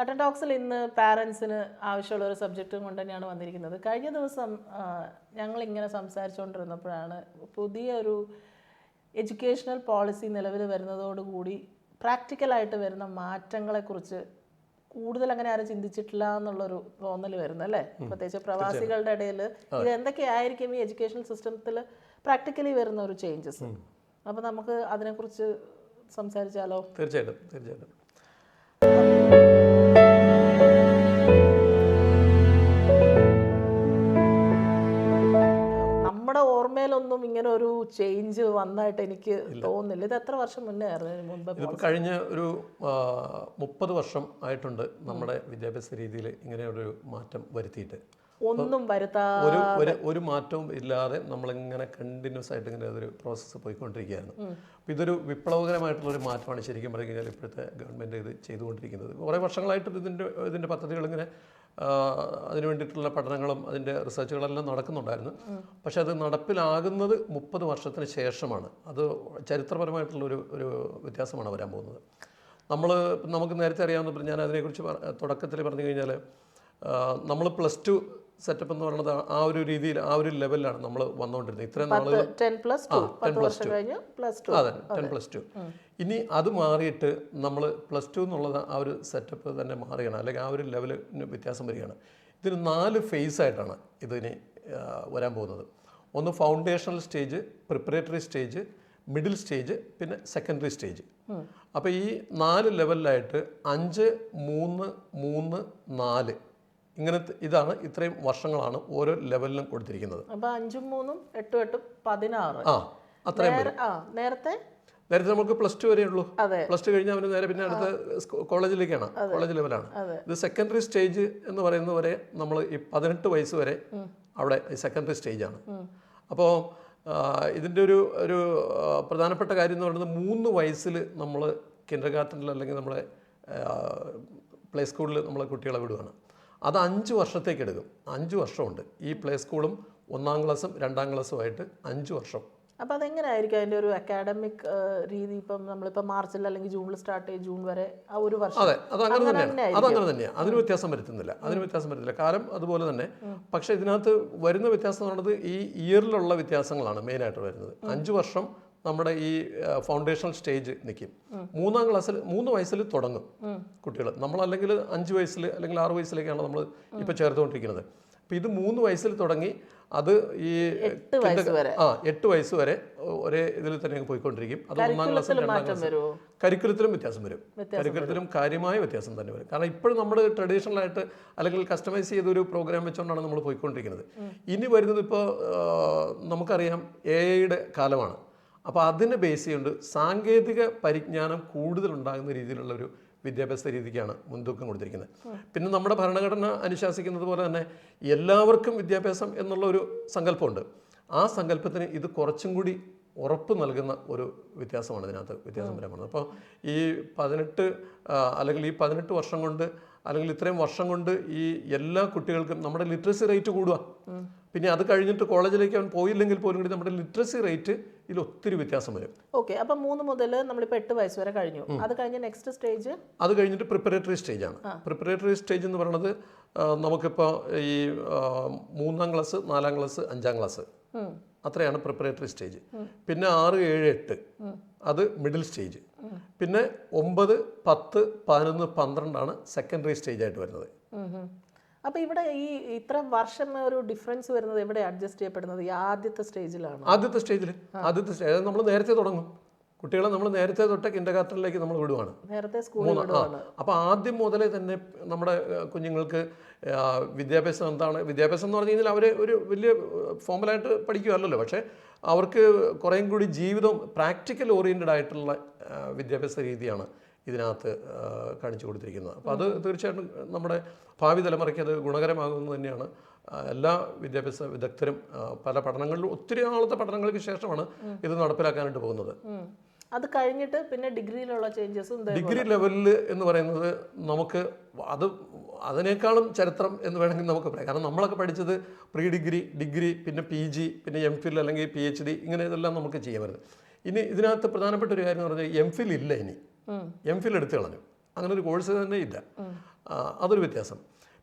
കട്ടൻ ടോക്സിൽ ഇന്ന് പാരൻസിന് ആവശ്യമുള്ള ഒരു സബ്ജക്റ്റും കൊണ്ട് തന്നെയാണ് വന്നിരിക്കുന്നത്. കഴിഞ്ഞ ദിവസം ഞങ്ങൾ ഇങ്ങനെ സംസാരിച്ചുകൊണ്ടിരുന്നപ്പോഴാണ് പുതിയൊരു എഡ്യൂക്കേഷണൽ പോളിസി നിലവിൽ വരുന്നതോടുകൂടി പ്രാക്ടിക്കലായിട്ട് വരുന്ന മാറ്റങ്ങളെക്കുറിച്ച് കൂടുതൽ അങ്ങനെ ആരും ചിന്തിച്ചിട്ടില്ല എന്നുള്ളൊരു തോന്നൽ വരുന്നു അല്ലേ? പ്രത്യേകിച്ച് പ്രവാസികളുടെ ഇടയിൽ ഇത് എന്തൊക്കെയായിരിക്കും ഈ എഡ്യൂക്കേഷണൽ സിസ്റ്റത്തിൽ പ്രാക്ടിക്കലി വരുന്ന ഒരു ചേഞ്ചസ്? അപ്പോൾ നമുക്ക് അതിനെക്കുറിച്ച് സംസാരിച്ചാലോ? തീർച്ചയായിട്ടും തീർച്ചയായിട്ടും. ഓർമ്മയിലൊന്നും ഇങ്ങനെ ഒരു ചേഞ്ച് വന്നായിട്ട് എനിക്ക് തോന്നുന്നില്ല. ഇത് എത്ര വർഷം മുന്നേ ആയിരുന്നു കഴിഞ്ഞ ഒരു മുപ്പത് വർഷം ആയിട്ടുണ്ട് നമ്മുടെ വിദ്യാഭ്യാസ രീതിയിൽ ഇങ്ങനെ ഒരു മാറ്റം വരുത്തിയിട്ട്. ഒന്നും വരുത്താ ഒരു മാറ്റവും ഇല്ലാതെ നമ്മളിങ്ങനെ കണ്ടിന്യൂസ് ആയിട്ട് ഇങ്ങനെ അതൊരു പ്രോസസ്സ് പോയിക്കൊണ്ടിരിക്കുകയാണ് അപ്പോൾ ഇതൊരു വിപ്ലവകരമായിട്ടുള്ള ഒരു മാറ്റമാണ് ശരിക്കും പറഞ്ഞു കഴിഞ്ഞാൽ ഇപ്പോഴത്തെ ഗവൺമെന്റ് ഇത് ചെയ്തുകൊണ്ടിരിക്കുന്നത്. കുറേ വർഷങ്ങളായിട്ട് ഇതിന്റെ ഇതിന്റെ പദ്ധതികൾ ഇങ്ങനെ അതിന് വേണ്ടിയിട്ടുള്ള പഠനങ്ങളും അതിന്റെ റിസർച്ചുകളെല്ലാം നടക്കുന്നുണ്ടായിരുന്നു. പക്ഷേ അത് നടപ്പിലാകുന്നത് മുപ്പത് വർഷത്തിന് ശേഷമാണ്. അത് ചരിത്രപരമായിട്ടുള്ള ഒരു ഒരു വ്യത്യാസമാണ് വരാൻ പോകുന്നത്. നമ്മൾ നമുക്ക് നേരത്തെ അറിയാവുന്ന ഞാൻ അതിനെക്കുറിച്ച് തുടക്കത്തിൽ പറഞ്ഞു കഴിഞ്ഞാൽ നമ്മൾ പ്ലസ് ടു സെറ്റപ്പ് എന്ന് പറയുന്നത് ആ ഒരു രീതിയിൽ ആ ഒരു ലെവലിലാണ് നമ്മൾ വന്നുകൊണ്ടിരുന്നത്. ഇത്രയും നാളുകൾ ടെൻ പ്ലസ് ടു. പത്ത് പ്ലസ് ടു. അതെ ടെൻ പ്ലസ് ടു. ഇനി അത് മാറിയിട്ട് നമ്മൾ പ്ലസ് ടു എന്നുള്ളത് ആ ഒരു സെറ്റപ്പ് തന്നെ മാറുകയാണ്. അല്ലെങ്കിൽ ആ ഒരു ലെവലിന് വ്യത്യാസം വരികയാണ്. ഇതിന് നാല് ഫേസ് ആയിട്ടാണ് ഇതിന് വരാൻ പോകുന്നത്. ഒന്ന് foundational stage preparatory stage middle stage പിന്നെ സെക്കൻഡറി സ്റ്റേജ് അപ്പോൾ ഈ നാല് ലെവലിലായിട്ട് അഞ്ച് മൂന്ന് മൂന്ന് നാല് ഇങ്ങനത്തെ ഇതാണ് ഇത്രയും വർഷങ്ങളാണ് ഓരോ ലെവലിലും കൊടുത്തിരിക്കുന്നത്. അപ്പോൾ അഞ്ചും മൂന്നും എട്ടും എട്ടും പതിനാറ്. ആ അത്രയും നേരത്തെ നേരത്തെ നമുക്ക് പ്ലസ് ടു വരെ ഉള്ളൂ. പ്ലസ് ടു കഴിഞ്ഞാൽ അവന് നേരെ പിന്നെ അടുത്ത കോളേജിലേക്കാണ്. കോളേജ് ലെവലാണ് ഇത് സെക്കൻഡറി സ്റ്റേജ് എന്ന് പറയുന്നത് വരെ നമ്മൾ ഈ പതിനെട്ട് വയസ്സ് വരെ അവിടെ സെക്കൻഡറി സ്റ്റേജാണ് അപ്പോൾ ഇതിന്റെ ഒരു ഒരു പ്രധാനപ്പെട്ട കാര്യം എന്ന് പറയുന്നത് മൂന്ന് വയസ്സിൽ നമ്മൾ കിൻഡർ ഗാർട്ടനിൽ അല്ലെങ്കിൽ നമ്മളെ പ്ലേ സ്കൂളിൽ നമ്മളെ കുട്ടികളെ വിടുവാണ്. അത് അഞ്ച് വർഷത്തേക്ക് എടുക്കും. അഞ്ച് വർഷമുണ്ട്. ഈ പ്ലേ സ്കൂളും ഒന്നാം ക്ലാസ്സും രണ്ടാം ക്ലാസ്സുമായിട്ട് അഞ്ച് വർഷം. അപ്പൊ അതെങ്ങനെയായിരിക്കും അതിന്റെ ഒരു അക്കാഡമിക് രീതി? ഇപ്പം നമ്മളിപ്പോൾ മാർച്ചിൽ അല്ലെങ്കിൽ ജൂണിൽ സ്റ്റാർട്ട് ചെയ്ത് ജൂൺ വരെ ആ ഒരു വർഷം. അതെ അത് അങ്ങനെ തന്നെയാണ്. തന്നെ അത് അങ്ങനെ തന്നെയാണ്. അതിന് വ്യത്യാസം വരുത്തുന്നില്ല. അതിന് വ്യത്യാസം വരുത്തില്ല. കാലം അതുപോലെ തന്നെ. പക്ഷേ ഇതിനകത്ത് വരുന്ന വ്യത്യാസം എന്ന് പറയുന്നത് ഈ ഇയറിലുള്ള വ്യത്യാസങ്ങളാണ് മെയിനായിട്ട് വരുന്നത്. അഞ്ച് വർഷം നമ്മുടെ ഈ ഫൗണ്ടേഷണൽ സ്റ്റേജ് നിൽക്കും. മൂന്നാം ക്ലാസ്സിൽ മൂന്ന് വയസ്സിൽ തുടങ്ങും കുട്ടികൾ നമ്മളല്ലെങ്കിൽ അഞ്ച് വയസ്സിൽ അല്ലെങ്കിൽ ആറ് വയസ്സിലേക്കാണ് നമ്മൾ ഇപ്പോൾ ചേർത്തുകൊണ്ടിരിക്കുന്നത്. അപ്പോൾ ഇത് മൂന്ന് വയസ്സിൽ തുടങ്ങി അത് ഈ എട്ട് വയസ്സ് വരെ. ആ എട്ട് വയസ്സ് വരെ ഒരേ ഇതിൽ തന്നെ പോയിക്കൊണ്ടിരിക്കും. അത് ഒന്നാം ക്ലാസ്സിൽ കരിക്കുലത്തിൽ രണ്ടാം ക്ലാസ് കരിക്കുലത്തിലും വ്യത്യാസം വരും. കരിക്കുലത്തിലും കാര്യമായ വ്യത്യാസം തന്നെ വരും. കാരണം ഇപ്പോഴും നമ്മൾ ട്രഡീഷണൽ ആയിട്ട് അല്ലെങ്കിൽ കസ്റ്റമൈസ് ചെയ്ത ഒരു പ്രോഗ്രാം വെച്ചുകൊണ്ടാണ് നമ്മൾ പോയിക്കൊണ്ടിരിക്കുന്നത്. ഇനി വരുന്നത് ഇപ്പോൾ നമുക്കറിയാം എ ഐയുടെ കാലമാണ്. അപ്പോൾ അതിനെ ബേസ് ചെയ്തുകൊണ്ട് സാങ്കേതിക പരിജ്ഞാനം കൂടുതൽ ഉണ്ടാകുന്ന രീതിയിലുള്ള ഒരു വിദ്യാഭ്യാസ രീതിക്കാണ് മുൻതൂക്കം കൊടുത്തിരിക്കുന്നത്. പിന്നെ നമ്മുടെ ഭരണഘടന അനുശാസിക്കുന്നത് പോലെ തന്നെ എല്ലാവർക്കും വിദ്യാഭ്യാസം എന്നുള്ള ഒരു സങ്കല്പമുണ്ട്. ആ സങ്കല്പത്തിന് ഇത് കുറച്ചും കൂടി ഉറപ്പ് നൽകുന്ന ഒരു വ്യത്യാസമാണ് ഇതിനകത്ത് വ്യത്യാസം വരാൻ പോകുന്നത്. അപ്പോൾ ഈ പതിനെട്ട് അല്ലെങ്കിൽ ഈ പതിനെട്ട് വർഷം കൊണ്ട് അല്ലെങ്കിൽ ഇത്രയും വർഷം കൊണ്ട് ഈ എല്ലാ കുട്ടികൾക്കും നമ്മുടെ ലിറ്ററസി റേറ്റ് കൂടുക. പിന്നെ അത് കഴിഞ്ഞിട്ട് കോളേജിലേക്ക് അവൻ പോയില്ലെങ്കിൽ പോലും കൂടി നമ്മുടെ ലിറ്ററസി റേറ്റ് ഇതിൽ ഒത്തിരി വ്യത്യാസം വരും. ഓക്കെ അപ്പൊ മൂന്ന് മുതൽ നമ്മളിപ്പോൾ എട്ട് വയസ്സ് വരെ കഴിഞ്ഞു. അത് കഴിഞ്ഞ് നെക്സ്റ്റ് സ്റ്റേജ് അത് കഴിഞ്ഞിട്ട് പ്രിപ്പറേറ്ററി സ്റ്റേജാണ് പ്രിപ്പറേറ്ററി സ്റ്റേജ് എന്ന് പറയുന്നത് നമുക്കിപ്പോൾ ഈ മൂന്നാം ക്ലാസ് നാലാം ക്ലാസ് അഞ്ചാം ക്ലാസ് അത്രയാണ് പ്രിപ്പറേറ്ററി സ്റ്റേജ് പിന്നെ ആറ് ഏഴ് എട്ട്. അത് മിഡിൽ സ്റ്റേജ് പിന്നെ ഒമ്പത് പത്ത് പതിനൊന്ന് പന്ത്രണ്ടാണ് സെക്കൻഡറി സ്റ്റേജ് ആയിട്ട് വരുന്നത്. അപ്പൊ ഇവിടെ ഈ ഇത്ര വർഷം ഒരു ഡിഫറൻസ് വരുന്നത് എവിടെ അഡ്ജസ്റ്റ് ചെയ്യപ്പെടുന്നത്? ഈ ആദ്യത്തെ സ്റ്റേജിലാണ് ആദ്യത്തെ സ്റ്റേജിൽ ആദ്യത്തെ സ്റ്റേജ് നമ്മൾ നേരത്തെ തുടങ്ങും. കുട്ടികളെ നമ്മൾ നേരത്തെ തൊട്ട് കിൻഡർ ഗാർട്ടനിലേക്ക് നമ്മൾ വിടുവാണ്. നേരത്തെ സ്കൂളിൽ അപ്പോൾ ആദ്യം മുതലേ തന്നെ നമ്മുടെ കുഞ്ഞുങ്ങൾക്ക് വിദ്യാഭ്യാസം എന്താണ്? വിദ്യാഭ്യാസം എന്ന് പറഞ്ഞു കഴിഞ്ഞാൽ അവർ ഒരു വലിയ ഫോമലായിട്ട് പഠിക്കുകയല്ലല്ലോ പക്ഷേ അവർക്ക് കുറേയും കൂടി ജീവിതം പ്രാക്ടിക്കൽ ഓറിയന്റഡ് ആയിട്ടുള്ള വിദ്യാഭ്യാസ രീതിയാണ്. ഇതിനകത്ത് കാണിച്ചു കൊടുത്തിരിക്കുന്നത്. അപ്പോൾ അത് തീർച്ചയായിട്ടും നമ്മുടെ ഭാവി തലമുറയ്ക്ക് അത് ഗുണകരമാകുന്നത് തന്നെയാണ്. എല്ലാ വിദ്യാഭ്യാസ വിദഗ്ധരും പല പഠനങ്ങളിലും ഒത്തിരി നാളത്തെ പഠനങ്ങൾക്ക് ശേഷമാണ് ഇത് നടപ്പിലാക്കാനായിട്ട് പോകുന്നത്. അത് കഴിഞ്ഞിട്ട് പിന്നെ ഡിഗ്രിയിലുള്ള ചേഞ്ചസും ഡിഗ്രി ലെവലിൽ എന്ന് പറയുന്നത് നമുക്ക് അത് അതിനേക്കാളും ചരിത്രം എന്ന് വേണമെങ്കിൽ നമുക്ക് പറയാം. കാരണം നമ്മളൊക്കെ പഠിച്ചത് പ്രീ ഡിഗ്രി ഡിഗ്രി പിന്നെ പി ജി പിന്നെ എം ഫിൽ അല്ലെങ്കിൽ പി എച്ച് ഡി ഇങ്ങനെ ഇതെല്ലാം നമുക്ക് ചെയ്യാൻ വരുന്നത് ഇനി ഇതിനകത്ത് പ്രധാനപ്പെട്ട ഒരു കാര്യം എന്ന് പറഞ്ഞാൽ എം ഫിൽ ഇല്ല ഇനി. എം ഫിൽ എടുത്തു കളഞ്ഞു. അങ്ങനെ ഒരു കോഴ്സ് തന്നെ ഇല്ല. അതൊരു വ്യത്യാസം.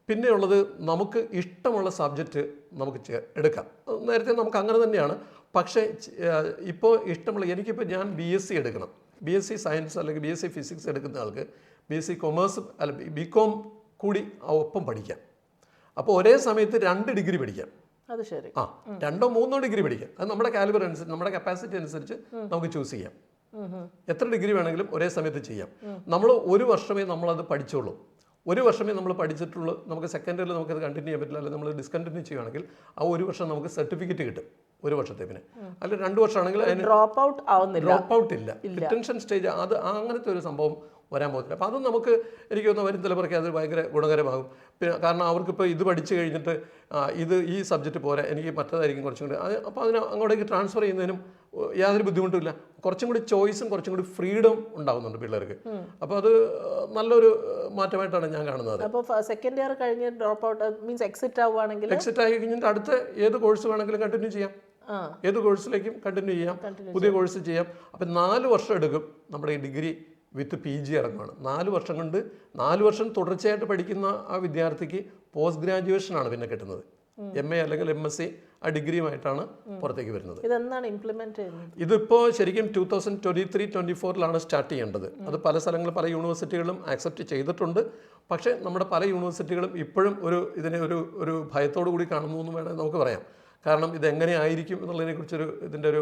പിന്നെയുള്ളത് നമുക്ക് ഇഷ്ടമുള്ള സബ്ജക്റ്റ് നമുക്ക് എടുക്കാം. നേരത്തെ നമുക്ക് അങ്ങനെ തന്നെയാണ്. പക്ഷേ ഇപ്പോൾ ഇഷ്ടമുള്ള എനിക്കിപ്പോൾ ഞാൻ ബി എസ് സി എടുക്കണം. ബി എസ് സി സയൻസ് അല്ലെങ്കിൽ ബി എസ് സി ഫിസിക്സ് എടുക്കുന്ന ആൾക്ക് ബി എസ് സി കൊമേഴ്സ് അല്ല ബി കോം കൂടി ഒപ്പം പഠിക്കാം. അപ്പോൾ ഒരേ സമയത്ത് രണ്ട് ഡിഗ്രി പഠിക്കാം. അത് ശരി. ആ രണ്ടോ മൂന്നോ ഡിഗ്രി പഠിക്കാം. അത് നമ്മുടെ കാലിബർ അനുസരിച്ച് നമ്മുടെ കപ്പാസിറ്റി അനുസരിച്ച് നമുക്ക് ചൂസ് ചെയ്യാം. എത്ര ഡിഗ്രി വേണമെങ്കിലും ഒരേ സമയത്ത് ചെയ്യാം. നമ്മൾ ഒരു വർഷമേ നമ്മളത് പഠിച്ചോളൂ. ഒരു വർഷമേ നമ്മൾ പഠിച്ചിട്ടുള്ളൂ. നമുക്ക് സെക്കൻഡ് ഇയറിൽ നമുക്കത് കണ്ടിന്യൂ ചെയ്യാൻ പറ്റില്ല. അല്ലെങ്കിൽ നമ്മൾ ഡിസ്കണ്ടിന്യൂ ചെയ്യുകയാണെങ്കിൽ ആ ഒരു വർഷം നമുക്ക് സർട്ടിഫിക്കറ്റ് കിട്ടും. ഒരു വർഷത്തെ പിന്നെ അല്ല രണ്ട് വർഷമാണെങ്കിൽ അതിന് ഡ്രോപ്പ് ഔട്ട് ആവുന്നില്ല. ഡ്രോപ്പ് ഔട്ട് ഇല്ല. ഡിറ്റൻഷൻ സ്റ്റേജ് അത് അങ്ങനത്തെ ഒരു സംഭവം വരാൻ പോകുന്നില്ല. അപ്പോൾ അത് നമുക്ക് എനിക്ക് തോന്നുന്നു വരും തലമുറയ്ക്ക് അത് ഭയങ്കര ഗുണകരമാകും. പിന്നെ കാരണം അവർക്കിപ്പോൾ ഇത് പഠിച്ചു കഴിഞ്ഞിട്ട് ഇത് ഈ സബ്ജക്റ്റ് പോരാ എനിക്ക് മറ്റേതായിരിക്കും കുറച്ചും കൂടി. അത് അപ്പോൾ അതിന് അങ്ങോട്ടേക്ക് ട്രാൻസ്ഫർ ചെയ്യുന്നതിനും യാതൊരു ബുദ്ധിമുട്ടുമില്ല കുറച്ചും കൂടി ചോയ്സും കുറച്ചും കൂടി ഫ്രീഡം ഉണ്ടാകുന്നുണ്ട് പിള്ളേർക്ക്. അപ്പോൾ അത് നല്ലൊരു മാറ്റമായിട്ടാണ് ഞാൻ കാണുന്നത്. അപ്പോൾ സെക്കൻഡ് ഇയർ കഴിഞ്ഞ് ഡ്രോപ്പ് ഔട്ട് മീൻസ് എക്സിറ്റ് ആവുകയാണെങ്കിൽ എക്സിറ്റ് ആയി കഴിഞ്ഞിട്ട് അടുത്ത ഏത് കോഴ്സ് വേണമെങ്കിലും കണ്ടിന്യൂ ചെയ്യാം. ഏത് കോഴ്സിലേക്കും കണ്ടിന്യൂ ചെയ്യാം. പുതിയ കോഴ്സ് ചെയ്യാം. അപ്പം നാല് വർഷം എടുക്കും നമ്മുടെ ഈ ഡിഗ്രി വിത്ത് പി ജി ഇറങ്ങുകയാണ് നാല് വർഷം കൊണ്ട് നാല് വർഷം തുടർച്ചയായിട്ട് പഠിക്കുന്ന ആ വിദ്യാർത്ഥിക്ക് പോസ്റ്റ് ഗ്രാജുവേഷൻ ആണ് പിന്നെ കിട്ടുന്നത്. എം എ അല്ലെങ്കിൽ എം എസ് സി ആ ഡിഗ്രിയുമായിട്ടാണ് പുറത്തേക്ക് വരുന്നത്. ഇംപ്ലിമെന്റ് ചെയ്യുന്നത്? ഇതിപ്പോൾ ശരിക്കും two thousand twenty three twenty ഫോറിലാണ് start ചെയ്യേണ്ടത് അത് പല സ്ഥലങ്ങളിൽ പല യൂണിവേഴ്സിറ്റികളും ആക്സെപ്റ്റ് ചെയ്തിട്ടുണ്ട്. പക്ഷേ നമ്മുടെ പല യൂണിവേഴ്സിറ്റികളും ഇപ്പോഴും ഒരു ഇതിനെ ഒരു ഒരു ഭയത്തോടു കൂടി കാണുന്നു എന്ന് വേണമെങ്കിൽ നമുക്ക് പറയാം. കാരണം ഇതെങ്ങനെ ആയിരിക്കും എന്നുള്ളതിനെക്കുറിച്ചൊരു ഇതിന്റെ ഒരു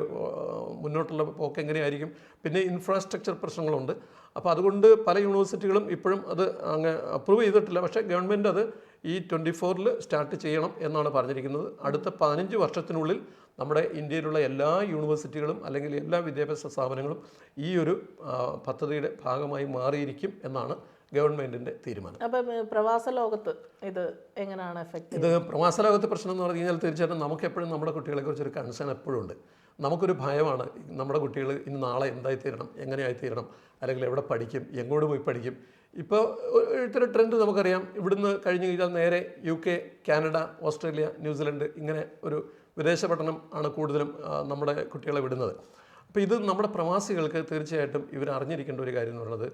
മുന്നോട്ടുള്ള പോക്ക് എങ്ങനെയായിരിക്കും? പിന്നെ ഇൻഫ്രാസ്ട്രക്ചർ പ്രശ്നങ്ങളുണ്ട്. അപ്പോൾ അതുകൊണ്ട് പല യൂണിവേഴ്സിറ്റികളും ഇപ്പോഴും അത് അങ്ങ് അപ്രൂവ് ചെയ്തിട്ടില്ല. പക്ഷേ ഗവൺമെന്റ് അത് ഈ ട്വന്റി ഫോറിൽ സ്റ്റാർട്ട് ചെയ്യണം എന്നാണ് പറഞ്ഞിരിക്കുന്നത്. അടുത്ത പതിനഞ്ച് വർഷത്തിനുള്ളിൽ നമ്മുടെ ഇന്ത്യയിലുള്ള എല്ലാ യൂണിവേഴ്സിറ്റികളും അല്ലെങ്കിൽ എല്ലാ വിദ്യാഭ്യാസ സ്ഥാപനങ്ങളും ഈ ഒരു പദ്ധതിയുടെ ഭാഗമായി മാറിയിരിക്കും എന്നാണ് ഗവൺമെന്റിന്റെ തീരുമാനം. അപ്പം പ്രവാസ ലോകത്ത് ഇത് എങ്ങനെയാണ് എഫക്റ്റ് ഇത് പ്രവാസ ലോകത്തെ പ്രശ്നം എന്ന് പറഞ്ഞു കഴിഞ്ഞാൽ തീർച്ചയായിട്ടും നമുക്ക് എപ്പോഴും നമ്മുടെ കുട്ടികളെക്കുറിച്ച് ഒരു കൺസേൺ എപ്പോഴും ഉണ്ട്. നമുക്കൊരു ഭയമാണ് നമ്മുടെ കുട്ടികൾ ഇനി നാളെ എന്തായി തീരണം എങ്ങനെയായി തീരണം അല്ലെങ്കിൽ എവിടെ പഠിക്കും എങ്ങോട്ട് പോയി പഠിക്കും. ഇപ്പോൾ ഇത്തരം ട്രെൻഡ് നമുക്കറിയാം. ഇവിടുന്ന് കഴിഞ്ഞ് കഴിഞ്ഞാൽ നേരെ U K Canada Australia New Zealand ഇങ്ങനെ ഒരു വിദേശ പഠനം ആണ് കൂടുതലും നമ്മുടെ കുട്ടികളെ വിടുന്നത്. അപ്പോൾ ഇത് നമ്മുടെ പ്രവാസികൾക്ക് തീർച്ചയായിട്ടും ഇവർ അറിഞ്ഞിരിക്കേണ്ട ഒരു കാര്യം എന്ന് പറയുന്നത്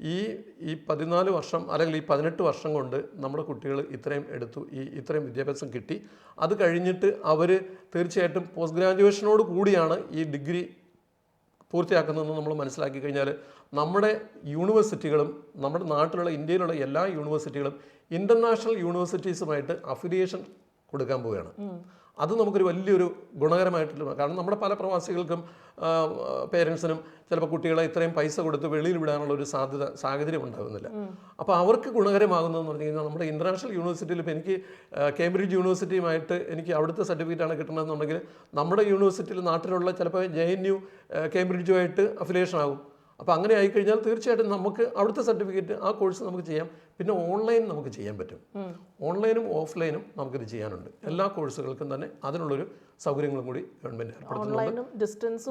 ഈ ഈ പതിനാല് വർഷം അല്ലെങ്കിൽ ഈ പതിനെട്ട് വർഷം കൊണ്ട് നമ്മുടെ കുട്ടികൾ ഇത്രയും എടുത്തു ഈ ഇത്രയും വിദ്യാഭ്യാസം കിട്ടി. അത് കഴിഞ്ഞിട്ട് അവർ തീർച്ചയായിട്ടും പോസ്റ്റ് ഗ്രാജുവേഷനോട് കൂടിയാണ് ഈ ഡിഗ്രി പൂർത്തിയാക്കുന്നതെന്ന് നമ്മൾ മനസ്സിലാക്കി കഴിഞ്ഞാൽ നമ്മുടെ യൂണിവേഴ്സിറ്റികളും നമ്മുടെ നാട്ടിലുള്ള ഇന്ത്യയിലുള്ള എല്ലാ യൂണിവേഴ്സിറ്റികളും ഇന്റർനാഷണൽ യൂണിവേഴ്സിറ്റീസുമായിട്ട് അഫിലിയേഷൻ കൊടുക്കാൻ പോവുകയാണ്. അത് നമുക്കൊരു വലിയൊരു ഗുണകരമായിട്ടുള്ള കാരണം നമ്മുടെ പല പ്രവാസികൾക്കും പേരൻസിനും ചിലപ്പോൾ കുട്ടികളെ ഇത്രയും പൈസ കൊടുത്ത് വെളിയിൽ വിടാനുള്ള ഒരു സാധ്യത സാഹചര്യം ഉണ്ടാകുന്നില്ല. അപ്പോൾ അവർക്ക് ഗുണകരമാകുന്നതെന്ന് പറഞ്ഞു കഴിഞ്ഞാൽ നമ്മുടെ ഇന്റർനാഷണൽ യൂണിവേഴ്സിറ്റിയിൽ ഇപ്പോൾ എനിക്ക് കേംബ്രിഡ്ജ് യൂണിവേഴ്സിറ്റിയുമായിട്ട് എനിക്ക് അവിടുത്തെ സർട്ടിഫിക്കറ്റാണ് കിട്ടണമെന്നുണ്ടെങ്കിൽ നമ്മുടെ യൂണിവേഴ്സിറ്റിയിൽ നാട്ടിലുള്ള ചിലപ്പോൾ ജെ എൻ യു കേംബ്രിഡ്ജുമായിട്ട് അഫിലിയേഷൻ ആകും. അപ്പോൾ അങ്ങനെ ആയിക്കഴിഞ്ഞാൽ തീർച്ചയായിട്ടും നമുക്ക് അവിടുത്തെ സർട്ടിഫിക്കറ്റ് ആ കോഴ്സ് നമുക്ക് ചെയ്യാം. പിന്നെ ഓൺലൈൻ നമുക്ക് ചെയ്യാൻ പറ്റും. ഓൺലൈനും ഓഫ്ലൈനും നമുക്കിത് ചെയ്യാനുണ്ട്. എല്ലാ കോഴ്സുകൾക്കും തന്നെ അതിനുള്ളൊരു സൗകര്യങ്ങളും കൂടി ഗവൺമെന്റ് ഏർപ്പെടുത്തുന്നുണ്ട്.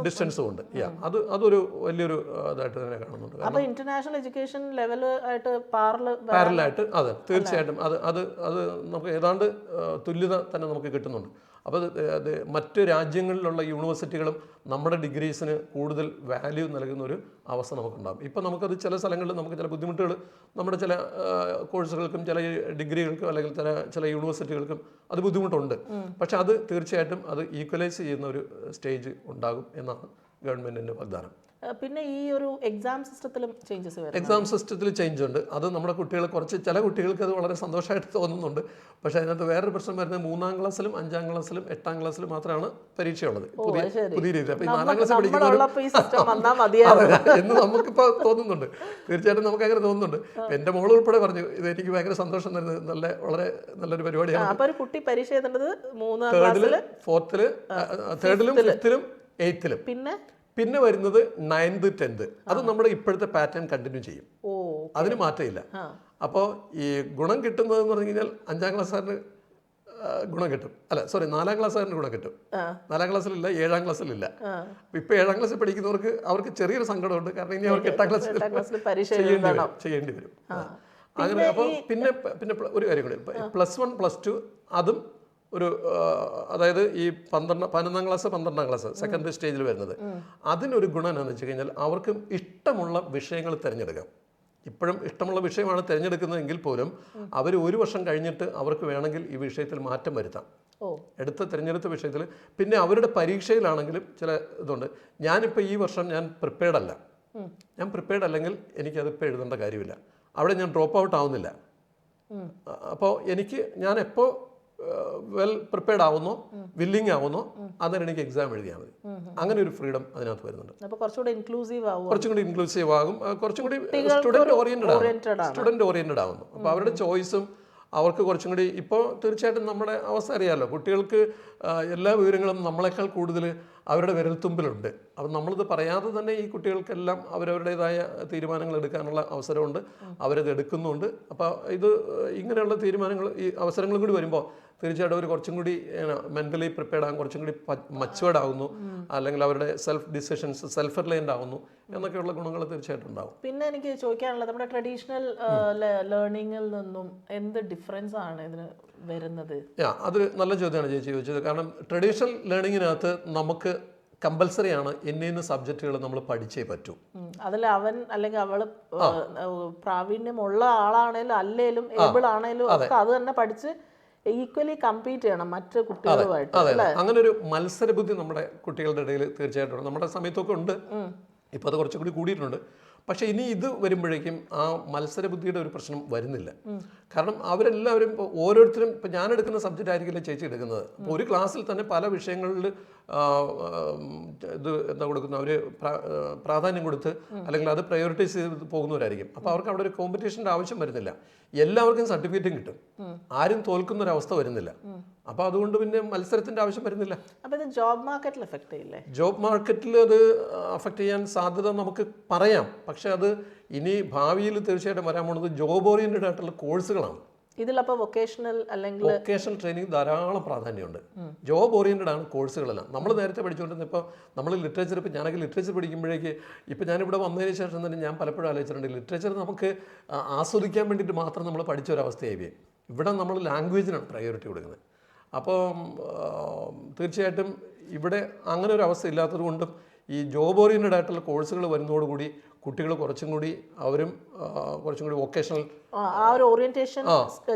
ഡിസ്റ്റൻസും ഉണ്ട്. യാ അത് അതൊരു വലിയൊരു ഇതായിട്ട് തന്നെ കാണുന്നുണ്ട്. അപ്പോൾ ഇന്റർനാഷണൽ എഡ്യൂക്കേഷൻ ലെവൽ ആയിട്ട് പാരൽ പാരലായിട്ട് അതെ തീർച്ചയായിട്ടും. അത് അത് അത് നമുക്ക് ഏതാണ്ട് തുല്യത തന്നെ നമുക്ക് കിട്ടുന്നുണ്ട്. അപ്പോൾ മറ്റ് രാജ്യങ്ങളിലുള്ള യൂണിവേഴ്സിറ്റികളും നമ്മുടെ ഡിഗ്രീസിന് കൂടുതൽ വാല്യൂ നൽകുന്ന ഒരു അവസ്ഥ നമുക്കുണ്ടാകും. ഇപ്പോൾ നമുക്കത് ചില സ്ഥലങ്ങളിൽ നമുക്ക് ചില ബുദ്ധിമുട്ടുകൾ നമ്മുടെ ചില കോഴ്സുകൾക്കും ചില ഡിഗ്രികൾക്കും അല്ലെങ്കിൽ ചില ചില യൂണിവേഴ്സിറ്റികൾക്കും അത് ബുദ്ധിമുട്ടുണ്ട്. പക്ഷേ അത് തീർച്ചയായിട്ടും അത് ഈക്വലൈസ് ചെയ്യുന്ന ഒരു സ്റ്റേജ് ഉണ്ടാകും എന്നാണ് ഗവൺമെന്റിന്റെ വാഗ്ദാനം. പിന്നെ ഈ ഒരു എക്സാം സിസ്റ്റത്തിലും ചേഞ്ചസ് വരും എക്സാം സിസ്റ്റത്തിൽ ചേഞ്ച് ഉണ്ട്. അത് നമ്മുടെ കുട്ടികൾ കുറച്ച് ചില കുട്ടികൾക്ക് അത് വളരെ സന്തോഷമായിട്ട് തോന്നുന്നുണ്ട്. പക്ഷേ അതിനകത്ത് വേറൊരു പ്രശ്നം വരുന്നത് മൂന്നാം ക്ലാസ്സിലും അഞ്ചാം ക്ലാസ്സിലും എട്ടാം ക്ലാസ്സിലും മാത്രമാണ് പരീക്ഷയുള്ളത്. പുതിയ രീതി. അപ്പോൾ ഈ നാലാം ക്ലാസ് എന്ന് നമുക്കിപ്പോൾ തോന്നുന്നുണ്ട്. തീർച്ചയായിട്ടും നമുക്ക് അങ്ങനെ തോന്നുന്നുണ്ട് എന്റെ എന്റെ മോൾ ഉൾപ്പെടെ പറഞ്ഞു ഇത് എനിക്ക് ഭയങ്കര സന്തോഷം തരുന്നത് നല്ല വളരെ നല്ലൊരു പരിപാടിയാണ്. അപ്പൊ ഒരു കുട്ടി പരീക്ഷ എഴുതേണ്ടത് മൂന്നാം ക്ലാസ്സിൽ ഫോർത്തിൽ തേർഡിലും ഫിഫ്ത്തിലും എയ്ത്തിലും പിന്നെ? പിന്നെ വരുന്നത് നയൻത് ടെൻത്ത് അത് നമ്മുടെ ഇപ്പോഴത്തെ പാറ്റേൺ കണ്ടിന്യൂ ചെയ്യും. അതിന് മാറ്റമില്ല. അപ്പോൾ ഈ ഗുണം കിട്ടുന്നത് എന്ന് പറഞ്ഞു കഴിഞ്ഞാൽ അഞ്ചാം ക്ലാസ്സുകാരന് ഗുണം കിട്ടും. അല്ല സോറി നാലാം ക്ലാസ്സുകാരന് ഗുണം കിട്ടും. നാലാം ക്ലാസ്സിലില്ല ഏഴാം ക്ലാസ്സിലില്ല ഇപ്പൊ ഏഴാം ക്ലാസ്സിൽ പഠിക്കുന്നവർക്ക് അവർക്ക് ചെറിയൊരു സങ്കടമുണ്ട്. കാരണം ഇനി അവർക്ക് എട്ടാം ക്ലാസ്സിൽ ചെയ്യേണ്ടി വരും. ചെയ്യേണ്ടി വരും. അങ്ങനെ അപ്പോൾ പിന്നെ പിന്നെ ഒരു കാര്യം കൂടി. പ്ലസ് വൺ പ്ലസ് ടു അതും ഒരു അതായത് ഈ പന്ത്രണ്ട് പതിനൊന്നാം ക്ലാസ് പന്ത്രണ്ടാം ക്ലാസ് സെക്കൻഡറി സ്റ്റേജിൽ വരുന്നത്. അതിനൊരു ഗുണം എന്താണെന്ന് വെച്ച് കഴിഞ്ഞാൽ അവർക്ക് ഇഷ്ടമുള്ള വിഷയങ്ങൾ തിരഞ്ഞെടുക്കാം. ഇപ്പോഴും ഇഷ്ടമുള്ള വിഷയമാണ് തിരഞ്ഞെടുക്കുന്നതെങ്കിൽ പോലും അവർ ഒരു വർഷം കഴിഞ്ഞിട്ട് അവർക്ക് വേണമെങ്കിൽ ഈ വിഷയത്തിൽ മാറ്റം വരുത്താം. എടുത്ത തിരഞ്ഞെടുത്ത വിഷയത്തിൽ പിന്നെ അവരുടെ പരീക്ഷയിലാണെങ്കിലും ചില ഇതുണ്ട്. ഞാനിപ്പോൾ ഈ വർഷം ഞാൻ പ്രിപ്പയർഡ് അല്ല. ഞാൻ പ്രിപ്പയർഡ് അല്ലെങ്കിൽ എനിക്കതിപ്പോൾ എഴുതേണ്ട കാര്യമില്ല. അവിടെ ഞാൻ ഡ്രോപ്പ് ഔട്ട് ആവുന്നില്ല. അപ്പോൾ എനിക്ക് ഞാൻ എപ്പോൾ വെൽ പ്രിപ്പയർഡ് ആവുന്നു വില്ലിങ് ആവുന്നു അന്നേരം എനിക്ക് എക്സാം എഴുതിയാൽ മതി. അങ്ങനെ ഒരു ഫ്രീഡം അതിനകത്ത് വരുന്നുണ്ട്. കുറച്ചുകൂടെ ഇൻക്ലൂസീവ് ആവും കുറച്ചും കൂടി ഇൻക്ലൂസീവ് ആകും കുറച്ചും കൂടി സ്റ്റുഡന്റ് ഓറിയന്റഡ് സ്റ്റുഡന്റ് ഓറിയന്റഡ് ആവുന്നു. അപ്പോൾ അവരുടെ ചോയ്സും അവർക്ക് കുറച്ചും കൂടി ഇപ്പോൾ തീർച്ചയായിട്ടും നമ്മുടെ അവസ്ഥ അറിയാമല്ലോ കുട്ടികൾക്ക് എല്ലാ വിവരങ്ങളും നമ്മളെക്കാൾ കൂടുതൽ അവരുടെ വിരൽത്തുമ്പിലുണ്ട്. അപ്പം നമ്മളിത് പറയാതെ തന്നെ ഈ കുട്ടികൾക്കെല്ലാം അവരവരുടേതായ തീരുമാനങ്ങൾ എടുക്കാനുള്ള അവസരമുണ്ട്. അവരത് എടുക്കുന്നുണ്ട്. അപ്പോൾ ഇത് ഇങ്ങനെയുള്ള തീരുമാനങ്ങൾ ഈ അവസരങ്ങൾ കൂടി വരുമ്പോൾ തീർച്ചയായിട്ടും അവർ കുറച്ചും കൂടി മെന്റലി പ്രിപ്പയർഡ് ആകും കുറച്ചും കൂടി മച്ചുവേർഡ് ആകുന്നു അല്ലെങ്കിൽ അവരുടെ സെൽഫ് ഡിസിഷൻസ് സെൽഫ് റിലയന്റ് ആകുന്നു എന്നൊക്കെയുള്ള ഗുണങ്ങൾ തീർച്ചയായിട്ടും ഉണ്ടാവും. പിന്നെ എനിക്ക് ചോദിക്കാനുള്ളത് നമ്മുടെ ട്രഡീഷണൽ ലേണിങ്ങിൽ നിന്നും എന്ത് ഡിഫറൻസ് ആണ് ഇതിന് വരുന്നത്? യാ അതൊരു നല്ല ചോദ്യമാണ് ചേച്ചി ചോദിച്ചത്. കാരണം ട്രഡീഷണൽ ലേണിങ്ങിനകത്ത് നമുക്ക് കമ്പൽസറി ആണ് ഇന്ന ഇന്ന സബ്ജക്റ്റുകൾ നമ്മൾ പഠിച്ചേ പറ്റൂ. അതിൽ അവൻ അല്ലെങ്കിൽ അവൾ പ്രാവീണ്യമുള്ള ആളാണേലും അല്ലേലും ഏബിൾ ആണേലും ഒക്കെ അത് തന്നെ പഠിച്ച് ഈക്വലി കമ്പീറ്റ് ചെയ്യണം മറ്റു കുട്ടികളുമായിട്ട് അതെ അതെ അങ്ങനെ ഒരു മത്സരബുദ്ധി നമ്മുടെ കുട്ടികളുടെ ഇടയിൽ തീർച്ചയായിട്ടും നമ്മുടെ സമയത്തൊക്കെ ഉണ്ട്. ഇപ്പൊ അത് കുറച്ചുകൂടി കൂടിയിട്ടുണ്ട്. പക്ഷേ ഇനി ഇത് വരുമ്പോഴേക്കും ആ മത്സരബുദ്ധിയുടെ ഒരു പ്രശ്നം വരുന്നില്ല. കാരണം അവരെല്ലാവരും ഇപ്പോൾ ഓരോരുത്തരും ഇപ്പോൾ ഞാൻ എടുക്കുന്ന സബ്ജക്റ്റ് ആയിരിക്കില്ല ചേച്ചി എടുക്കുന്നത്? അപ്പോൾ ഒരു ക്ലാസ്സിൽ തന്നെ പല വിഷയങ്ങളിൽ ഇത് എന്താ കൊടുക്കുന്ന അവർ പ്രാധാന്യം കൊടുത്ത് അല്ലെങ്കിൽ അത് പ്രയോറിറ്റൈസ് ചെയ്ത് പോകുന്നവരായിരിക്കും. അപ്പോൾ അവർക്ക് അവിടെ ഒരു കോമ്പറ്റീഷന്റെ ആവശ്യം വരുന്നില്ല. എല്ലാവർക്കും സർട്ടിഫിക്കറ്റും കിട്ടും. ആരും തോൽക്കുന്ന ഒരു അവസ്ഥ വരുന്നില്ല അപ്പൊ അതുകൊണ്ട് പിന്നെ മത്സരത്തിന്റെ ആവശ്യം വരുന്നില്ല. അപ്പൊ ഇത് ജോബ് മാർക്കറ്റിൽ എഫക്ട് ചെയ്യില്ലേ? ജോബ് മാർക്കറ്റിൽ അത് അഫക്ട് ചെയ്യാൻ സാധ്യത നമുക്ക് പറയാം. പക്ഷെ അത് ഇനി ഭാവിയിൽ തീർച്ചയായിട്ടും വരാൻ പോകുന്നത് ജോബ് ഓറിയന്റഡ് ആയിട്ടുള്ള കോഴ്സുകളാണ് ഇതിലപ്പോ വൊക്കേഷണൽ അല്ലെങ്കിൽ വൊക്കേഷണൽ ട്രെയിനിങ് ധാരാളം പ്രാധാന്യമുണ്ട്. ജോബ് ഓറിയന്റഡ് ആണ് കോഴ്സുകളെല്ലാം നമ്മൾ നേരത്തെ പഠിച്ചുകൊണ്ടിരുന്ന ഇപ്പോൾ നമ്മൾ ലിറ്ററേച്ചർ ഇപ്പോൾ ഞാനൊക്കെ ലിറ്ററേച്ചർ പഠിക്കുമ്പോഴേക്ക് ഇപ്പോൾ ഞാനിവിടെ വന്നതിന് ശേഷം തന്നെ ഞാൻ പലപ്പോഴും ആലോചിച്ചിട്ടുണ്ട് ലിറ്ററേച്ചർ നമുക്ക് ആസ്വദിക്കാൻ വേണ്ടിയിട്ട് മാത്രം നമ്മൾ പഠിച്ച ഒരവസ്ഥയായി പോയി. ഇവിടെ നമ്മൾ ലാംഗ്വേജിനാണ് പ്രയോറിറ്റി കൊടുക്കുന്നത്. അപ്പോൾ തീർച്ചയായിട്ടും ഇവിടെ അങ്ങനെ ഒരു അവസ്ഥ ഇല്ലാത്തത് കൊണ്ടും ഈ ജോബ് ഓറിയന്റഡ് ആയിട്ടുള്ള കോഴ്സുകൾ വരുന്നതോടുകൂടി കുട്ടികൾ കുറച്ചും കൂടി അവരും കുറച്ചും കൂടി വൊക്കേഷണൽ ആ ഒരു ഓറിയന്റേഷൻ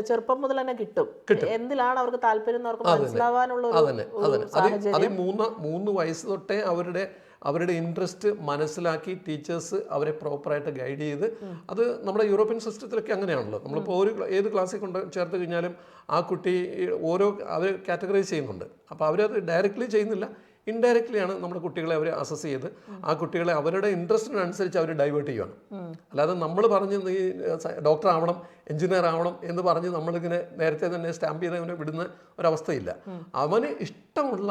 ചെറുപ്പം മുതൽ തന്നെ കിട്ടും. എന്തിലാണ് അവർക്ക് താല്പര്യം അവർക്ക് മനസ്സിലാവാനുള്ള അതന്നെ അതന്നെ. അത് മൂന്ന് മൂന്ന് വയസ്സ് തൊട്ടേ അവരുടെ അവരുടെ ഇൻട്രസ്റ്റ് മനസ്സിലാക്കി ടീച്ചേഴ്സ് അവരെ പ്രോപ്പറായിട്ട് ഗൈഡ് ചെയ്ത് അത് നമ്മുടെ യൂറോപ്യൻ സിസ്റ്റത്തിലൊക്കെ അങ്ങനെയാണല്ലോ. നമ്മളിപ്പോൾ ഒരു ഏത് ക്ലാസ്സിൽ കൊണ്ട് ചേർത്ത് കഴിഞ്ഞാലും ആ കുട്ടി ഓരോ അവർ കാറ്റഗറൈസ് ചെയ്യുന്നുണ്ട്. അപ്പോൾ അവരത് ഡയറക്റ്റ്ലി ചെയ്യുന്നില്ല. ഇൻഡയറക്റ്റ്ലി ആണ് നമ്മുടെ കുട്ടികളെ അവർ അസസ് ചെയ്ത്. ആ കുട്ടികളെ അവരുടെ ഇൻട്രസ്റ്റിനനുസരിച്ച് അവർ ഡൈവേർട്ട് ചെയ്യുകയാണ് അല്ലാതെ നമ്മൾ പറഞ്ഞ് ഈ ഡോക്ടർ ആവണം എഞ്ചിനീയർ ആവണം എന്ന് പറഞ്ഞ് നമ്മളിങ്ങനെ നേരത്തെ തന്നെ സ്റ്റാമ്പ് ചെയ്ത് അവനെ വിടുന്ന ഒരവസ്ഥയില്ല. അവന് ഇഷ്ടമുള്ള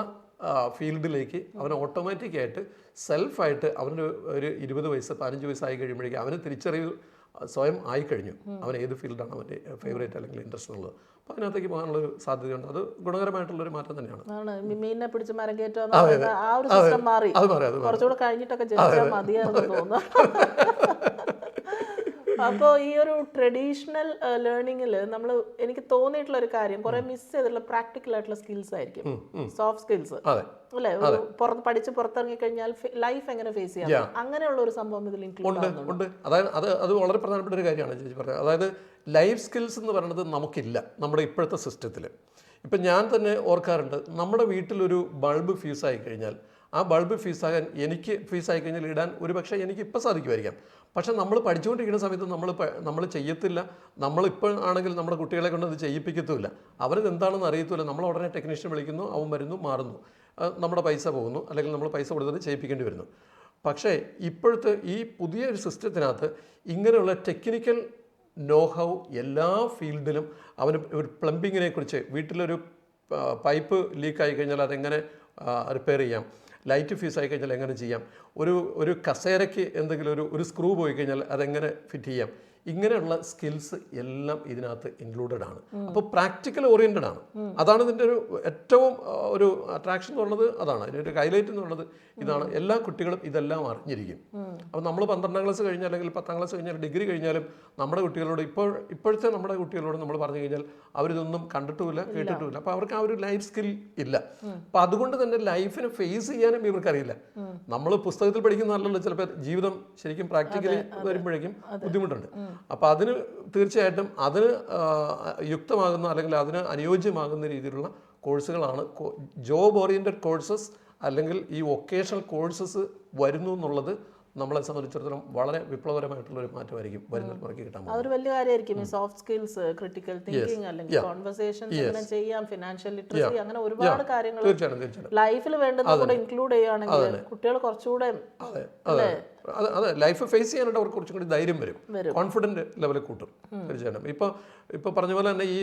ഫീൽഡിലേക്ക് അവൻ ഓട്ടോമാറ്റിക്കായിട്ട് സെൽഫായിട്ട് അവന് ഒരു ഇരുപത് വയസ്സ് പതിനഞ്ച് വയസ്സായി കഴിയുമ്പോഴേക്കും അവന് തിരിച്ചറിവ് സ്വയം ആയിക്കഴിഞ്ഞു. അവൻ ഏത് ഫീൽഡാണ് അവന്റെ ഫേവറേറ്റ് അല്ലെങ്കിൽ ഇൻട്രസ്റ്റ് ഉള്ളത് അപ്പോൾ അതിനകത്തേക്ക് പോകാനുള്ളൊരു സാധ്യതയുണ്ട്. അത് ഗുണകരമായിട്ടുള്ളൊരു മാറ്റം തന്നെയാണ്. മീനിനെ പിടിച്ച് മരം കയറ്റുക സിസ്റ്റം മാറി. അത് മാറി അത് കുറച്ചുകൂടെ കഴിഞ്ഞിട്ടൊക്കെ ജനിച്ചാൽ മതിയായിരുന്നു തോന്നുന്നു. അപ്പോൾ ഈ ഒരു ട്രഡീഷണൽ ലേണിംഗിൽ നമ്മൾ എനിക്ക് തോന്നിയിട്ടുള്ള ഒരു കാര്യം കുറെ മിസ് ചെയ്തിട്ടുള്ള പ്രാക്ടിക്കൽ ആയിട്ടുള്ള സ്കിൽസ് ആയിരിക്കും. സോഫ്റ്റ് സ്കിൽസ് അല്ലെ? പുറത്ത് പഠിച്ച് പുറത്തിറങ്ങി കഴിഞ്ഞാൽ ലൈഫ് എങ്ങനെ ഫേസ് ചെയ്യാം? അങ്ങനെയുള്ള ഒരു സംഭവം ഇതിൽ ഉണ്ട് ഉണ്ട്. അതായത് അത് അത് വളരെ പ്രധാനപ്പെട്ട ഒരു കാര്യമാണ് ചേച്ചി പറഞ്ഞത്. അതായത് ലൈഫ് സ്കിൽസ് എന്ന് പറയുന്നത് നമുക്കില്ല നമ്മുടെ ഇപ്പോഴത്തെ സിസ്റ്റത്തിൽ ഇപ്പം ഞാൻ തന്നെ ഓർക്കാറുണ്ട് നമ്മുടെ വീട്ടിലൊരു ബൾബ് ഫീസായി കഴിഞ്ഞാൽ ആ ബൾബ് ഫീസാകാൻ എനിക്ക് ഫീസായി കഴിഞ്ഞാൽ ഇടാൻ ഒരു പക്ഷേ എനിക്ക് ഇപ്പോൾ സാധിക്കുമായിരിക്കാം. പക്ഷേ നമ്മൾ പഠിച്ചുകൊണ്ടിരിക്കുന്ന സമയത്ത് നമ്മൾ നമ്മൾ ചെയ്യത്തില്ല. നമ്മളിപ്പോൾ ആണെങ്കിൽ നമ്മുടെ കുട്ടികളെ കൊണ്ട് അത് ചെയ്യിപ്പിക്കത്തുമില്ല. അവരത് എന്താണെന്ന് അറിയത്തില്ല നമ്മൾ ഉടനെ ടെക്നീഷ്യൻ വിളിക്കുന്നു അവൻ വരുന്നു മാറുന്നു. നമ്മുടെ പൈസ പോകുന്നു അല്ലെങ്കിൽ നമ്മൾ പൈസ കൊടുത്തിട്ട് ചെയ്യിപ്പിക്കേണ്ടി വരുന്നു. പക്ഷേ ഇപ്പോഴത്തെ ഈ പുതിയ ഒരു സിസ്റ്റത്തിനകത്ത് ഇങ്ങനെയുള്ള ടെക്നിക്കൽ നോഹൗ എല്ലാ ഫീൽഡിലും അവന് ഒരു പ്ലംബിങ്ങിനെ കുറിച്ച് വീട്ടിലൊരു പൈപ്പ് ലീക്കായി കഴിഞ്ഞാൽ അതെങ്ങനെ റിപ്പയർ ചെയ്യാം? ലൈറ്റ് ഫ്യൂസ് ആയി കഴിഞ്ഞാൽ എങ്ങനെ ചെയ്യാം? ഒരു ഒരു കസേരയ്ക്ക് എന്തെങ്കിലും ഒരു ഒരു സ്ക്രൂ പോയി കഴിഞ്ഞാൽ അതെങ്ങനെ ഫിറ്റ് ചെയ്യാം? ഇങ്ങനെയുള്ള സ്കിൽസ് എല്ലാം ഇതിനകത്ത് ഇൻക്ലൂഡഡ് ആണ്. അപ്പോൾ പ്രാക്ടിക്കൽ ഓറിയന്റഡ് ആണ്. അതാണ് ഇതിന്റെ ഒരു ഏറ്റവും ഒരു അട്രാക്ഷൻ എന്ന് പറയുന്നത് അതാണ്. അതിന്റെ ഒരു ഹൈലൈറ്റ് എന്ന് പറയുന്നത് ഇതാണ്. എല്ലാ കുട്ടികളും ഇതെല്ലാം അറിഞ്ഞിരിക്കും. അപ്പോൾ നമ്മൾ പന്ത്രണ്ടാം ക്ലാസ് കഴിഞ്ഞാൽ അല്ലെങ്കിൽ പത്താം ക്ലാസ് കഴിഞ്ഞാൽ ഡിഗ്രി കഴിഞ്ഞാലും നമ്മുടെ കുട്ടികളോട് ഇപ്പോൾ ഇപ്പോഴത്തെ നമ്മുടെ കുട്ടികളോട് നമ്മൾ പറഞ്ഞു കഴിഞ്ഞാൽ അവരിതൊന്നും കണ്ടിട്ടുമില്ല കേട്ടിട്ടുമില്ല. അപ്പോൾ അവർക്ക് ആ ഒരു ലൈഫ് സ്കിൽ ഇല്ല. അപ്പോൾ അതുകൊണ്ട് തന്നെ ലൈഫിനെ ഫേസ് ചെയ്യാനും ഇവർക്കറിയില്ല. നമ്മൾ പുസ്തകത്തിൽ പഠിക്കുന്നതല്ലല്ലോ ചിലപ്പോൾ ജീവിതം ശരിക്കും പ്രാക്ടിക്കലി വരുമ്പോഴേക്കും ബുദ്ധിമുട്ടുണ്ട്. അപ്പോൾ അതിന് തീർച്ചയായിട്ടും അതിന് യുക്തമാകുന്ന അല്ലെങ്കിൽ അതിന് അനുയോജ്യമാകുന്ന രീതിയിലുള്ള കോഴ്സുകളാണ് ജോബ് ഓറിയന്റഡ് കോഴ്സസ് അല്ലെങ്കിൽ ഈ വൊക്കേഷണൽ കോഴ്സസ് വരുന്നു എന്നുള്ളത് നമ്മളെ സംബന്ധിച്ചിടത്തോളം വളരെ വിപ്ലവകരമായിട്ടുള്ള ഒരു മാറ്റമായിരിക്കും വരുന്ന തലമുറയ്ക്ക് കിട്ടാൻ ഒരു അതൊരു വലിയ കാര്യമായിരിക്കും. ഈ സോഫ്റ്റ് സ്കിൽസ് ക്രിട്ടിക്കൽ തിങ്കിങ് അല്ലെങ്കിൽ കോൺവെർസേഷൻ എങ്ങനെ ചെയ്യാം ഫിനാൻഷ്യൽ ലിറ്ററസി അങ്ങനെ ഒരുപാട് കാര്യങ്ങൾ ലൈഫിൽ വേണ്ടുന്ന കൂടെ ഇൻക്ലൂഡ് ചെയ്യുകയാണെങ്കിൽ കുട്ടികൾ കുറച്ചുകൂടെ അതെ. അതെ അതെ ലൈഫ് ഫേസ് ചെയ്യാനായിട്ട് അവർക്ക് കുറച്ചും കൂടി ധൈര്യം വരും. കോൺഫിഡന്റ് ലെവൽ കൂട്ടും. തീർച്ചയായിട്ടും ഇപ്പോൾ ഇപ്പോൾ പറഞ്ഞ പോലെ തന്നെ ഈ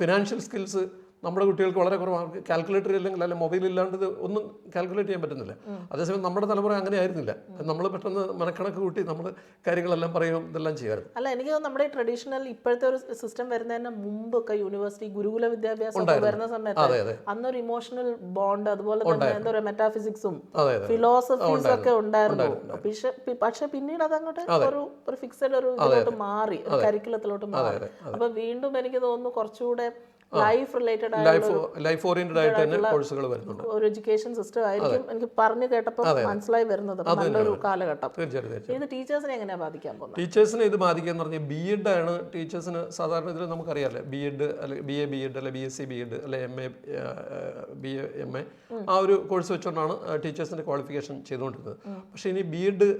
ഫിനാൻഷ്യൽ സ്കിൽസ് നമ്മുടെ കുട്ടികൾക്ക് വളരെ കുറവാണ് കാൽക്കുലേറ്റർ ഇല്ലെങ്കിൽ അല്ലെങ്കിൽ മൊബൈൽ ഇല്ലാണ്ട് ഒന്നും കാൽക്കുലേറ്റ് ചെയ്യാൻ പറ്റുന്നില്ല. അതേസമയം നമ്മുടെ തലമുറ അങ്ങനെ ആയിരുന്നില്ല. നമ്മൾ പെട്ടെന്ന് മനക്കണക്ക് കൂട്ടി നമ്മൾ കാര്യങ്ങളെല്ലാം പറയും ഇതെല്ലാം ചെയ്യാറുണ്ട് അല്ല എനിക്ക് നമ്മുടെ ട്രഡീഷണൽ ഇപ്പോഴത്തെ ഒരു സിസ്റ്റം വരുന്നതിന് മുമ്പൊക്കെ യൂണിവേഴ്സിറ്റി ഗുരുകുല വിദ്യാഭ്യാസം വരുന്ന സമയത്ത് അന്നൊരു ഇമോഷണൽ ബോണ്ട് അതുപോലെ തന്നെ എന്താ പറയുക മെറ്റാഫിസിക്സും ഫിലോസഫീസ് ഒക്കെ ഉണ്ടായിരുന്നു. പക്ഷെ പിന്നീട് അതങ്ങോട്ട് ഒരു ഒരു ഫിക്സഡ് ഒരു ഇതിലോട്ട് മാറി കരിക്കുലത്തിലോട്ട് മാറി. അപ്പൊ വീണ്ടും എനിക്ക് തോന്നുന്നു കുറച്ചുകൂടെ life related life life oriented ആയിട്ട് തന്നെ കോഴ്സുകൾ വരുന്നുണ്ട്. ഒരു എഡ്യൂക്കേഷൻ സിസ്റ്റം ആയിരിക്കും എനിക്ക് പറഞ്ഞു കേട്ടപ്പോൾ മനസ്സിലായി വരുന്നത്. നല്ലൊരു കാലഘട്ടം. ഇത് ടീച്ചേഴ്സിനെ എങ്ങനെയാ ബാധിക്കാൻ പോകുന്നത്? ടീച്ചേഴ്സിനെ ഇത് ബാധിക്കുക എന്ന് പറഞ്ഞാൽ ബി എഡ് ആണ് ടീച്ചേഴ്സിന് സാധാരണ ഇതിൽ നമുക്കറിയാമല്ലേ. ബി എഡ് അല്ലെങ്കിൽ ബി എ ബി എഡ് അല്ലെ B S C B Ed അല്ലെ M A B A M A ആ ഒരു കോഴ്സ് വെച്ചുകൊണ്ടാണ് ടീച്ചേഴ്സിന്റെ ക്വാളിഫിക്കേഷൻ ചെയ്തുകൊണ്ടിരുന്നത്. പക്ഷേ ഇനി ബി എഡ്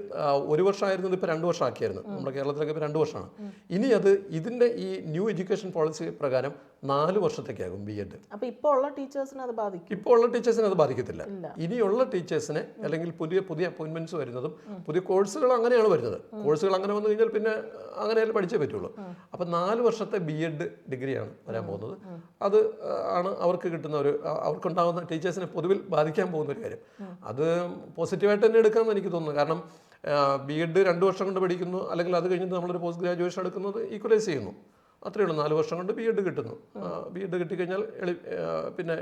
ഒരു വർഷമായിരുന്നത് ഇപ്പോൾ രണ്ട് വർഷം ആക്കിയായിരുന്നു നമ്മുടെ കേരളത്തിലൊക്കെ ഇപ്പോൾ രണ്ട് വർഷമാണ്. ഇനി അത് ഇതിന്റെ ഈ ന്യൂ എഡ്യൂക്കേഷൻ പോളിസി പ്രകാരം നാല് വർഷത്തേക്കാകും ബി എഡ് അപ്പൊ ഇപ്പൊ ഉള്ള ടീച്ചേഴ്സിനെ അത് ബാധിക്കും? ഇപ്പോൾ ഉള്ള ടീച്ചേഴ്സിനെ അത് ബാധിക്കത്തില്ല. ഇനിയുള്ള ടീച്ചേഴ്സിനെ അല്ലെങ്കിൽ പുതിയ പുതിയ അപ്പോയിൻമെന്റ്സ് വരുന്നതും പുതിയ കോഴ്സുകൾ അങ്ങനെയാണ് വരുന്നത്. കോഴ്സുകൾ അങ്ങനെ വന്നു കഴിഞ്ഞാൽ പിന്നെ അങ്ങനെയല്ലേ പഠിച്ചേ പറ്റുള്ളൂ. അപ്പൊ നാല് വർഷത്തെ ബി എഡ് ഡിഗ്രിയാണ് വരാൻ പോകുന്നത്. അത് ആണ് അവർക്ക് കിട്ടുന്ന ഒരു അവർക്കുണ്ടാകുന്ന ടീച്ചേഴ്സിനെ പൊതുവിൽ ബാധിക്കാൻ പോകുന്ന ഒരു കാര്യം. അത് പോസിറ്റീവായിട്ട് തന്നെ എടുക്കാമെന്ന് എനിക്ക് തോന്നുന്നു. കാരണം ബി എഡ് രണ്ട് വർഷം കൊണ്ട് പഠിക്കുന്നു. അല്ലെങ്കിൽ അത് കഴിഞ്ഞിട്ട് നമ്മളൊരു പോസ്റ്റ് ഗ്രാജുവേഷൻ എടുക്കുന്നത് ഈക്വലൈസ് ചെയ്യുന്നു. അത്രയേ ഉള്ളൂ. നാല് വർഷം കൊണ്ട് ബി എഡ് കിട്ടുന്നു. ബി എഡ് കിട്ടിക്കഴിഞ്ഞാൽ പിന്നെ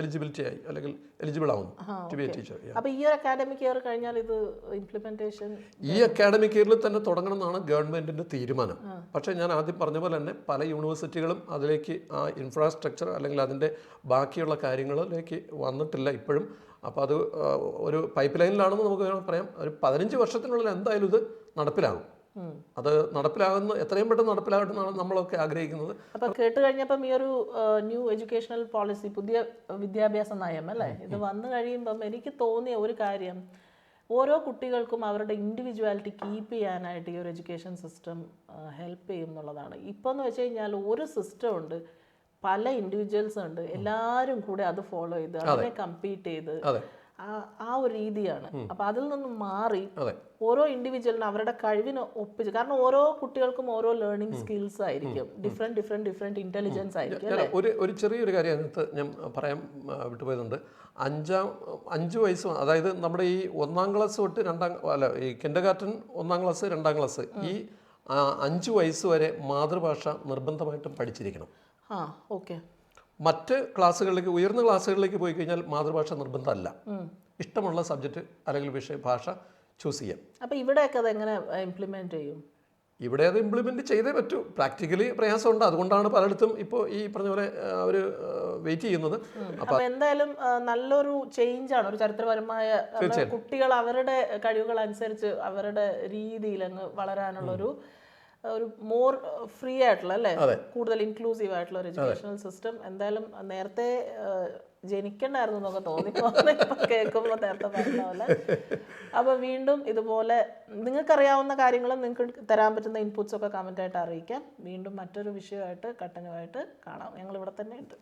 എലിജിബിലിറ്റി ആയി അല്ലെങ്കിൽ എലിജിബിൾ ആവുന്നു ടു ബി എ ടീച്ചർ അപ്പോൾ ഈ ഒരു അക്കാഡമിക് ഇയർ കഴിഞ്ഞാൽ ഇത് ഇംപ്ലിമെന്റേഷൻ ഈ അക്കാഡമിക് ഇയറിൽ തന്നെ തുടങ്ങണം എന്നാണ് ഗവൺമെന്റിന്റെ തീരുമാനം. പക്ഷേ ഞാൻ ആദ്യം പറഞ്ഞ പോലെ തന്നെ പല യൂണിവേഴ്സിറ്റികളും അതിലേക്ക് ആ ഇൻഫ്രാസ്ട്രക്ചർ അല്ലെങ്കിൽ അതിന്റെ ബാക്കിയുള്ള കാര്യങ്ങളിലേക്ക് വന്നിട്ടില്ല ഇപ്പോഴും. അപ്പോൾ അത് ഒരു പൈപ്പ് ലൈനിലാണെന്ന് നമുക്ക് പറയാം. ഒരു പതിനഞ്ച് വർഷത്തിനുള്ളിൽ എന്തായാലും ഇത് നടപ്പിലാകും. അത് നടപ്പിലാകുന്ന എത്രയും പെട്ടെന്ന് നടപ്പിലാകട്ടെ എന്നാണ് നമ്മളൊക്കെ ആഗ്രഹിക്കുന്നത്. അപ്പൊ കേട്ട് കഴിഞ്ഞപ്പം ഈ ഒരു ന്യൂ എഡ്യൂക്കേഷണൽ പോളിസി പുതിയ വിദ്യാഭ്യാസ നയം അല്ലേ? ഇത് വന്നു കഴിയുമ്പം എനിക്ക് തോന്നിയ ഒരു കാര്യം ഓരോ കുട്ടികൾക്കും അവരുടെ ഇൻഡിവിജ്വാലിറ്റി കീപ്പ് ചെയ്യാനായിട്ട് ഈ ഒരു എഡ്യൂക്കേഷൻ സിസ്റ്റം ഹെൽപ്പ് ചെയ്യും എന്നുള്ളതാണ്. ഇപ്പം എന്ന് വെച്ച് കഴിഞ്ഞാൽ ഒരു സിസ്റ്റം ഉണ്ട് പല ഇൻഡിവിജ്വൽസ് ഉണ്ട് എല്ലാവരും കൂടെ അത് ഫോളോ ചെയ്ത് അതിനെ കമ്പീറ്റ് ചെയ്ത് ആ- ഒരു രീതിയാണ്. അപ്പൊ അതിൽ നിന്നും മാറി ഓരോ ഇൻഡിവിജ്വലിനും അവരുടെ കഴിവിന് ഒപ്പിച്ച് കാരണം ഓരോ കുട്ടികൾക്കും ഓരോ ലേണിംഗ് സ്കിൽസ് ആയിരിക്കും. ഡിഫറെന്റ് ഡിഫറെന്റ് ഡിഫറെന്റ് ഇന്റലിജൻസ് ആയിരിക്കും ഒരു ഒരു ചെറിയൊരു കാര്യം അതിനകത്ത് ഞാൻ പറയാൻ വിട്ടുപോയതുണ്ട്. അഞ്ചാം അഞ്ച് വയസ്സ് അതായത് നമ്മുടെ ഈ ഒന്നാം ക്ലാസ് തൊട്ട് രണ്ടാം അല്ല ഈ കിൻഡർ ഒന്നാം ക്ലാസ് രണ്ടാം ക്ലാസ് ഈ അഞ്ച് വയസ്സ് വരെ മാതൃഭാഷ നിർബന്ധമായിട്ടും പഠിച്ചിരിക്കണം. ആ ഓക്കെ മറ്റ് ക്ലാസ്സുകളിലേക്ക് ഉയർന്ന ക്ലാസ്സുകളിലേക്ക് പോയി കഴിഞ്ഞാൽ മാതൃഭാഷ നിർബന്ധമല്ല. ഇഷ്ടമുള്ള സബ്ജക്റ്റ് അല്ലെങ്കിൽ വിഷയ ഭാഷ ചൂസ് ചെയ്യാം. അപ്പൊ ഇവിടെയൊക്കെ അത് എങ്ങനെ ഇംപ്ലിമെന്റ് ചെയ്യും? ഇവിടെ അത് ഇംപ്ലിമെന്റ് ചെയ്തേ പറ്റൂ. പ്രാക്ടിക്കലി പ്രയാസമുണ്ട്. അതുകൊണ്ടാണ് പലയിടത്തും ഇപ്പോൾ ഈ പറഞ്ഞ പോലെ അവർ വെയിറ്റ് ചെയ്യുന്നത്. അപ്പോൾ എന്തായാലും നല്ലൊരു ചേഞ്ച് ആണ്. ഒരു ചരിത്രപരമായ കുട്ടികൾ അവരുടെ കഴിവുകൾ അനുസരിച്ച് അവരുടെ രീതിയിൽ അങ്ങ് വളരാനുള്ള ഒരു മോർ ഫ്രീ ആയിട്ടുള്ള അല്ലേ? കൂടുതൽ ഇൻക്ലൂസീവ് ആയിട്ടുള്ള ഒരു എഡ്യൂക്കേഷണൽ സിസ്റ്റം എന്തായാലും നേരത്തെ ആ, ജനിക്കണ്ടായിരുന്നു എന്നൊക്കെ തോന്നി ഇപ്പൊ കേൾക്കുമ്പോൾ നേരത്തെ പറഞ്ഞാവില്ല അപ്പൊ വീണ്ടും ഇതുപോലെ നിങ്ങൾക്കറിയാവുന്ന കാര്യങ്ങളും നിങ്ങൾക്ക് തരാൻ പറ്റുന്ന ഇൻപുട്സ് ഒക്കെ കമന്റ് ആയിട്ട് അറിയിക്കാം. വീണ്ടും മറ്റൊരു വിഷയമായിട്ട് കട്ടനുമായിട്ട് കാണാം. ഞങ്ങൾ ഇവിടെ തന്നെ ഉണ്ട്.